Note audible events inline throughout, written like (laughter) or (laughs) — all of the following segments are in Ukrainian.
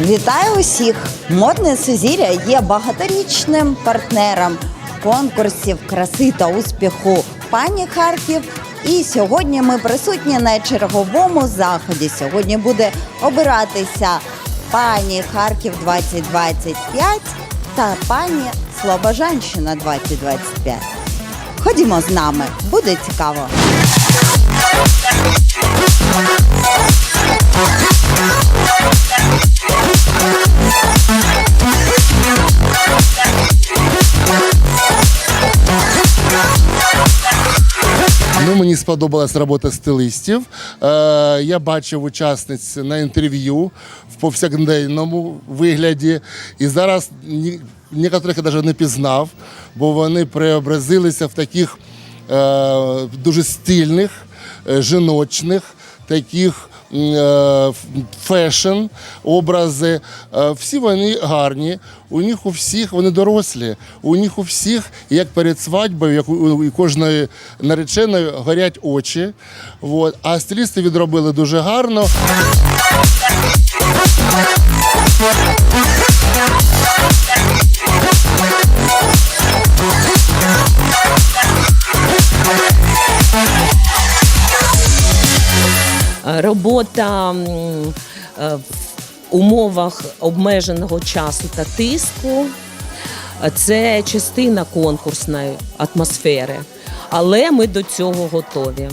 Вітаю усіх! Модне Сузір'я є багаторічним партнером конкурсів краси та успіху пані Харків. І сьогодні ми присутні на черговому заході. Сьогодні буде обиратися пані Харків 2025 та пані Слобожанщина 2025. Ходімо з нами, буде цікаво. Сподобалась робота стилистів. Е, я бачив учасниць на інтерв'ю в повсякденному вигляді. І зараз ніяких я навіть не пізнав, бо вони преобразилися в таких е, дуже стильних, е, жіночних, таких фешн образи. Е, Всі вони гарні. У них у всіх вони дорослі. У них у всіх, як перед свадьбою, як у кожної нареченої, горять очі. От. А стилісти відробили дуже гарно. Робота е, в умовах обмеженого часу та тиску. Це частина конкурсної атмосфери, але ми до цього готові.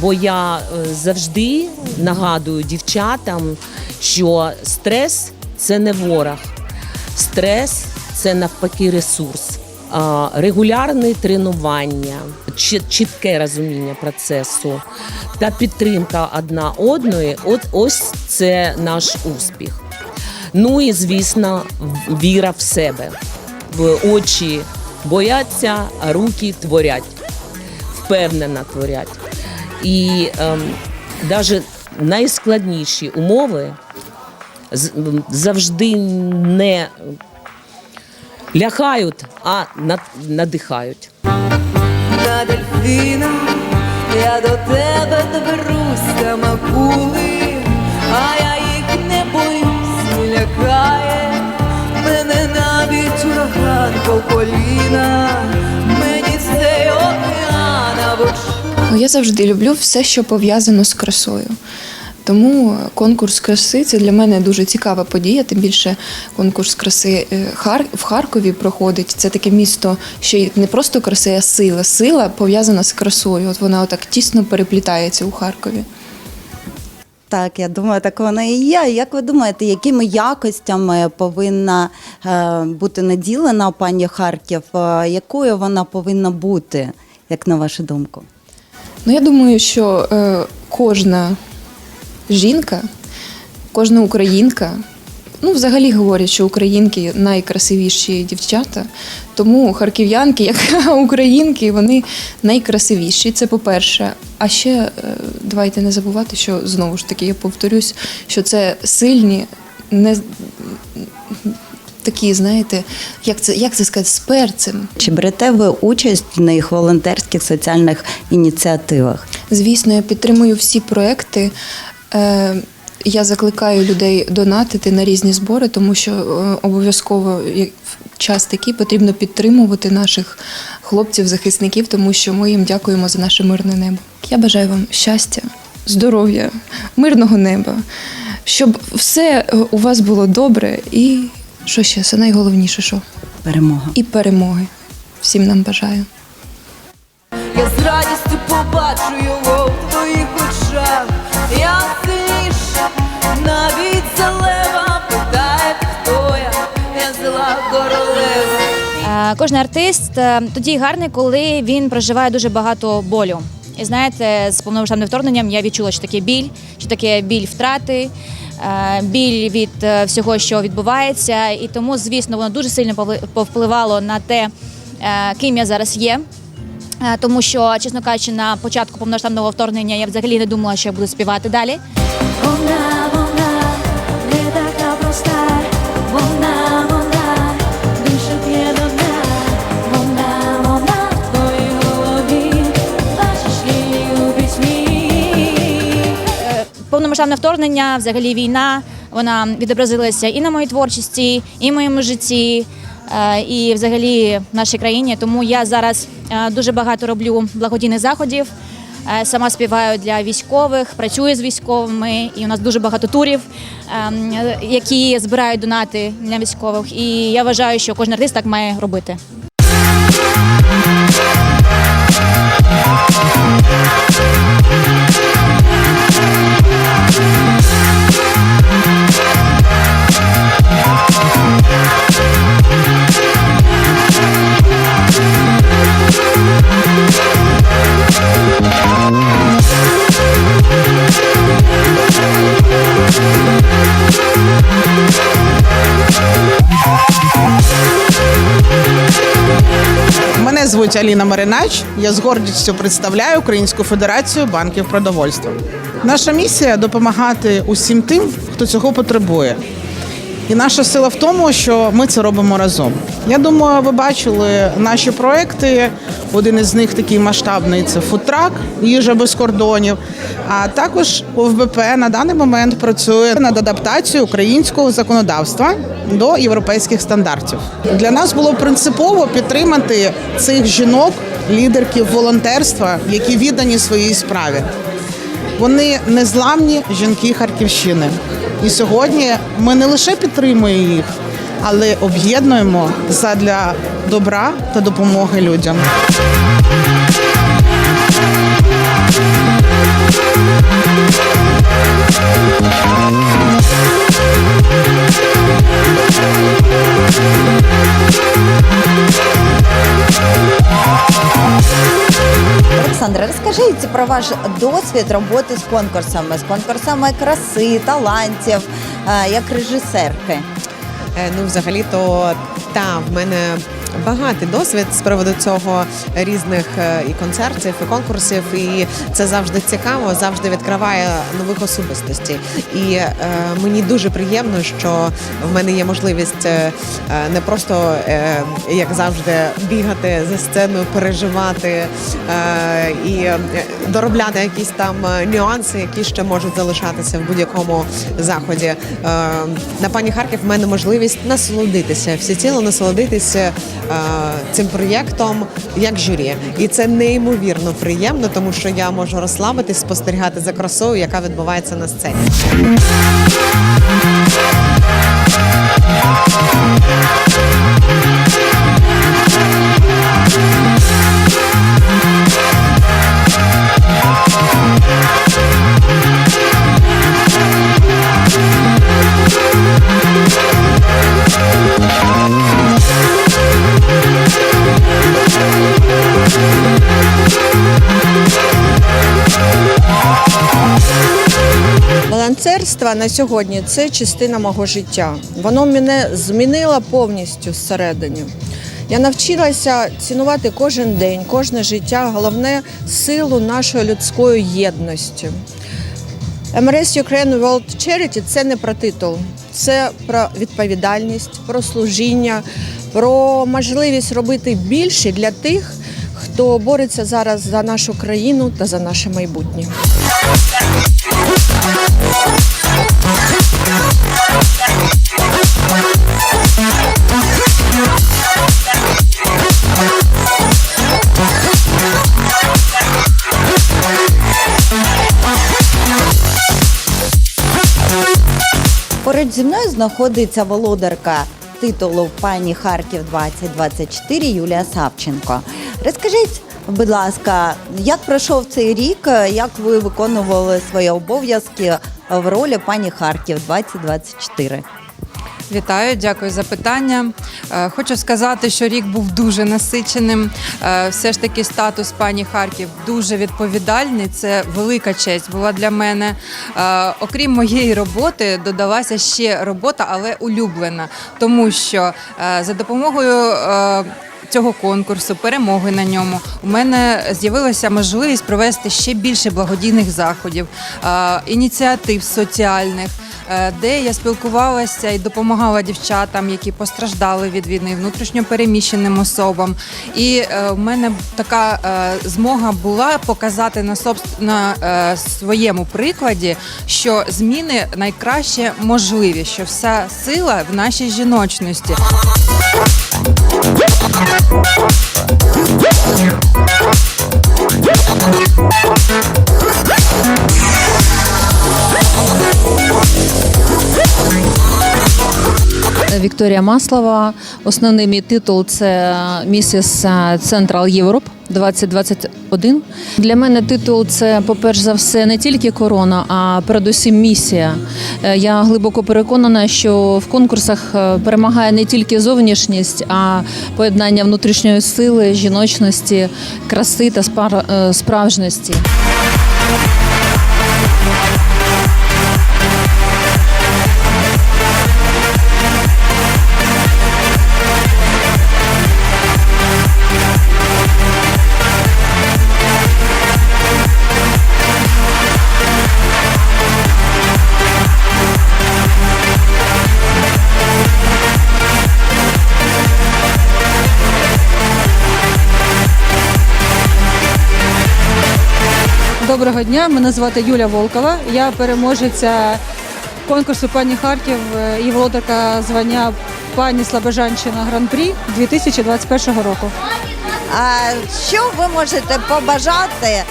Бо я е, завжди нагадую дівчатам, що стрес це не ворог, стрес це навпаки ресурс. Регулярне тренування, чітке розуміння процесу та підтримка одна одної от ось це наш успіх. Ну і звісно, віра в себе. В очі бояться, а руки творять впевнено творять. І ем, навіть найскладніші умови завжди не лякають, а над- надихають. на дельфіна, я до тебе доберусь там акули, а я їх не боюсь, не лякає, мене навіть ураган по коліна, мені цей океан або Ну, Я завжди люблю все, що пов'язано з красою. Тому конкурс краси це для мене дуже цікава подія. Тим більше конкурс краси е, в Харкові проходить. Це таке місто, що не просто краси, а сила. Сила пов'язана з красою. От вона отак тісно переплітається у Харкові. Так, я думаю, так воно і є. Як ви думаєте, якими якостями повинна е, бути наділена пані Харків? Е, якою вона повинна бути, як на вашу думку? Ну, я думаю, що е, кожна жінка, кожна українка, ну, взагалі говорять, що українки найкрасивіші дівчата. Тому харків'янки, як (laughs) українки, вони найкрасивіші. Це по-перше. А ще е, давайте не забувати, що знову ж таки я повторюсь, що це сильні, не такі, знаєте, як це, як це сказати, з перцем. Чи берете ви участь в них волонтерських соціальних ініціативах? Звісно, я підтримую всі проекти. Е, Я закликаю людей донатити на різні збори, тому що е, обов'язково час такий потрібно підтримувати наших хлопців-захисників, тому що ми їм дякуємо за наше мирне небо. Я бажаю вам щастя, здоров'я, мирного неба, щоб все е, у вас було добре і що ще? Це найголовніше, що Перемога. і перемоги. Всім нам бажаю. Я з радістю побачу його. Навіть за питає, хто я, зла королева. Кожен артист е, тоді гарний, коли він проживає дуже багато болю. І знаєте, з повномасштабним вторгненням я відчула, що таке біль, що таке біль втрати, е, біль від е, всього, що відбувається. І тому, звісно, воно дуже сильно повпливало на те, ким я зараз є. Е, Тому що, чесно кажучи, на початку повномасштабного вторгнення я взагалі не думала, що я буду співати далі. Вона, вона не така проста, вона, вона більше п'є до дна, вона, вона в твоїй голові, бачиш її у письмі. повномасштабне вторгнення, взагалі війна Вона відобразилася і на моїй творчості, і в моєму житті, е, і взагалі в нашій країні. Тому я зараз е, дуже багато роблю благодійних заходів. Е, Сама співаю для військових, працюю з військовими, і у нас дуже багато турів, ем, е, які збирають донати для військових. І я вважаю, що кожен артист так має робити. Звуть Аліна Маринач. Я з гордістю представляю Українську федерацію банків продовольства. Наша місія допомагати усім тим, хто цього потребує. І наша сила в тому, що ми це робимо разом. Я думаю, ви бачили наші проекти. Один із них такий масштабний це фудтрак, їжа без кордонів. А також ОВБП на даний момент працює над адаптацією українського законодавства до європейських стандартів. Для нас було принципово підтримати цих жінок, лідерків волонтерства, які віддані своїй справі. Вони незламні жінки Харківщини. І сьогодні ми не лише підтримуємо їх, але об'єднуємо задля добра та допомоги людям. Олександра, розкажіть про ваш досвід роботи з конкурсами, з конкурсами краси, талантів, е, як режисерки. Е, Ну, взагалі-то та в мене багатий досвід з приводу цього різних е, і концертів, і конкурсів. І це завжди цікаво, завжди відкриває нових особистостей. І е, мені дуже приємно, що в мене є можливість е, е, не просто е, як завжди бігати за сценою, переживати е, і е, доробляти якісь там е, нюанси, які ще можуть залишатися в будь-якому заході. Е, на пані Харків в мене можливість насолодитися, всеціло насолодитися е, цим проєктом як журі. І це неймовірно приємно, тому що я можу розслабитись, спостерігати за красою, яка відбувається на сцені. На сьогодні це частина мого життя. Воно мене змінило повністю зсередини. Я навчилася цінувати кожен день, кожне життя, головне силу нашої людської єдності. MRS Ukraine World Charity – це не про титул, це про відповідальність, про служіння, про можливість робити більше для тих, хто бореться зараз за нашу країну та за наше майбутнє. Зі мною знаходиться володарка титулу пані Харків 2024 Юлія Савченко. Розкажіть, будь ласка, як пройшов цей рік, як ви виконували свої обов'язки в ролі пані Харків 2024? Вітаю, дякую за питання. Е, Хочу сказати, що рік був дуже насиченим. Е, Все ж таки, статус пані Харків дуже відповідальний. Це велика честь була для мене. Е, Окрім моєї роботи, додалася ще робота, але улюблена, тому що за допомогою. Цього конкурсу, перемоги на ньому, у мене з'явилася можливість провести ще більше благодійних заходів, ініціатив соціальних. Е, де я спілкувалася і допомагала дівчатам, які постраждали від війни, внутрішньо переміщеним особам. І е, в мене така е, змога була показати на, собс- на е, своєму прикладі, що зміни найкраще можливі, що вся сила в нашій жіночності. Вікторія Маслова. Основний мій титул це місіс Централ Європ 2021. Для мене титул це, по-перш за все, не тільки корона, а передусім місія. Е, Я глибоко переконана, що в конкурсах е, перемагає не тільки зовнішність, а поєднання внутрішньої сили, жіночності, краси та е, справжності. Доброго дня, мене звати Юля Волкова. Я переможеця конкурсу пані Харків і володарка звання пані Слобожанщина Гран-прі 2021 року. А що ви можете побажати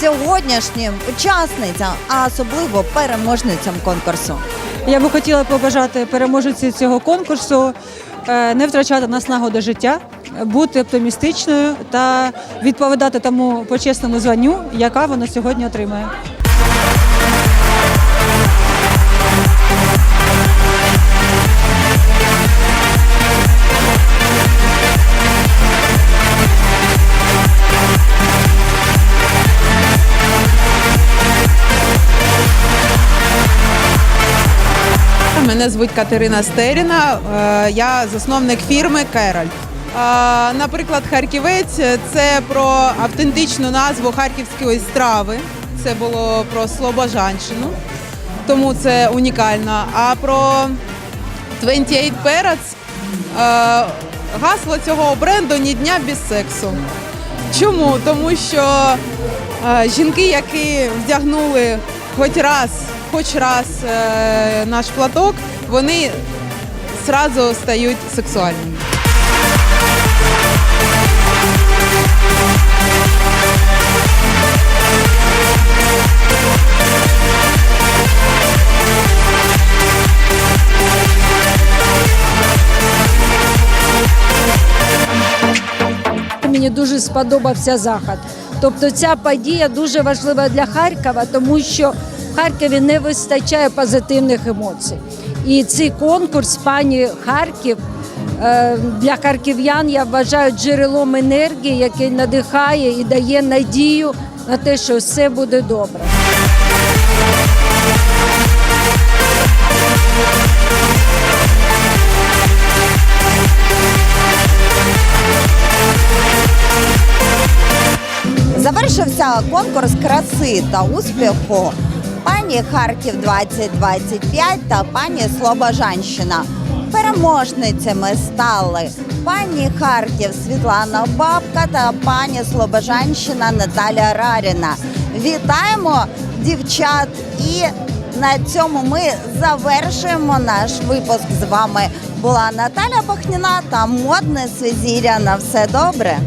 сьогоднішнім учасницям, а особливо переможницям конкурсу? Я би хотіла побажати переможеці цього конкурсу е, не втрачати наснагу до життя, бути оптимістичною та відповідати тому почесному званню, яка вона сьогодні отримає. Мене звуть Катерина Стеріна. е, Я засновник фірми Кероль. Е, Наприклад, Харківець це про автентичну назву харківської страви. Це було про Слобожанщину, тому це унікально. А про 28 Periods, е, гасло цього бренду ні дня без сексу. Чому? Тому що е, жінки, які вдягнули хоч раз, хоч раз е, наш платок, вони зразу стають сексуальними. Дуже сподобався захід. Тобто ця подія дуже важлива для Харкова, тому що в Харкові не вистачає позитивних емоцій. І цей конкурс пані Харків е, для харків'ян я вважаю джерелом енергії, який надихає і дає надію на те, що все буде добре. Завершився конкурс краси та успіху пані Харків 2025 та пані Слобожанщина. Переможницями стали пані Харків Світлана Бабка та пані Слобожанщина Наталя Раріна. Вітаємо дівчат! І на цьому ми завершуємо наш випуск. З вами була Наталя Бахніна та модне свізіря. На все добре.